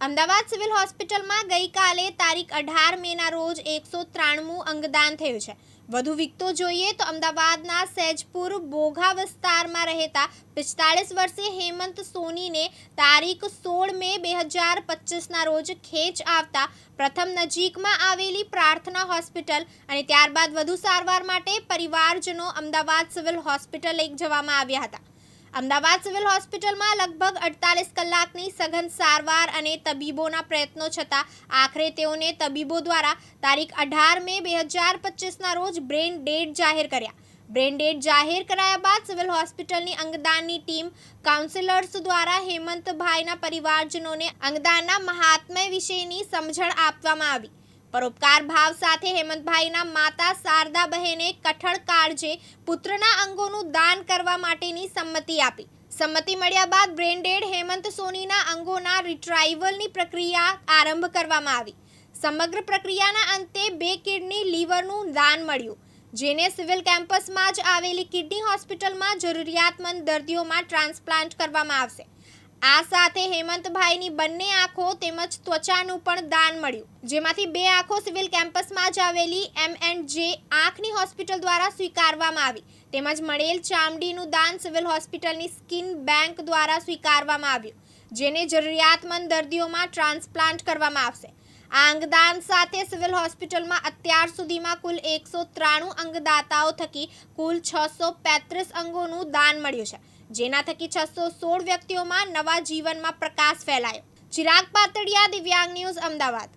Ahmedabad civil હોસ્પિટલમાં ગઈકાલે તારીખ અઢાર મેના રોજ એકસો ત્રાણું અંગદાન થયું છે. વધુ વિગતો જોઈએ તો અમદાવાદના સૈજપુર બોઘા વિસ્તારમાં રહેતા પિસ્તાળીસ વર્ષીય હેમંત સોનીને તારીખ સોળ મે બે હજાર પચીસના રોજ ખેંચ આવતા પ્રથમ નજીકમાં આવેલી પ્રાર્થના હોસ્પિટલ અને ત્યારબાદ વધુ સારવાર માટે પરિવારજનો અમદાવાદ સિવિલ હોસ્પિટલ લઈ જવામાં આવ્યા હતા. અમદાવાદ સિવિલ હોસ્પિટલમાં લગભગ અડતાલીસ કલાકની સઘન સારવાર અને તબીબોના પ્રયત્નો છતાં આખરે તેઓને તબીબો દ્વારા તારીખ અઢાર મે બે હજાર પચીસના રોજ બ્રેન ડેડ જાહેર કર્યા. બ્રેન ડેડ જાહેર કરાયા બાદ સિવિલ હોસ્પિટલની અંગદાનની ટીમ કાઉન્સિલર્સ દ્વારા હેમંતભાઈના પરિવારજનોને અંગદાનના મહાત્મ્ય વિશેની સમજણ આપવામાં આવી. પરોપકાર ભાવ સાથે હેમંતભાઈના માતા શારદા બહેને કઠણ કાળજે પુત્રના અંગોનું દાન કરવા માટેની સંમતિ આપી. સંમતિ મળ્યા બાદ બ્રેન્ડેડ હેમંત સોનીના અંગોના રિટ્રાઇવલની પ્રક્રિયા આરંભ કરવામાં આવી. સમગ્ર પ્રક્રિયાના અંતે બે કિડની લીવરનું દાન મળ્યું. જેને સિવિલ કેમ્પસમાં જ આવેલી કિડની હોસ્પિટલમાં જરૂરિયાતમંદ દર્દીઓમાં ટ્રાન્સપ્લાન્ટ કરવામાં આવશે. આ સાથે હેમંતભાઈની બંને આંખો તેમજ ત્વચાનું પણ દાન મળ્યું. જેમાંથી બે આંખો સિવિલ કેમ્પસમાં જ આવેલી એમ એન્ડ જે આંખની હોસ્પિટલ દ્વારા સ્વીકારવામાં આવી. તેમજ મળેલ ચામડીનું દાન સિવિલ હોસ્પિટલની સ્કિન બેંક દ્વારા સ્વીકારવામાં આવ્યું, જેને જરૂરિયાતમંદ દર્દીઓમાં ટ્રાન્સપ્લાન્ટ કરવામાં આવશે. આ અંગદાન સાથે સિવિલ હોસ્પિટલમાં અત્યાર સુધીમાં કુલ એકસો ત્રાણું અંગદાતાઓ થકી કુલ છસો અંગોનું દાન મળ્યું છે. જેના થકી છસો સોળ વ્યક્તિઓમાં નવા જીવનમાં પ્રકાશ ફેલાયો. ચિરાગ પાતળિયા દિવ્યાંગ ન્યૂઝ અમદાવાદ.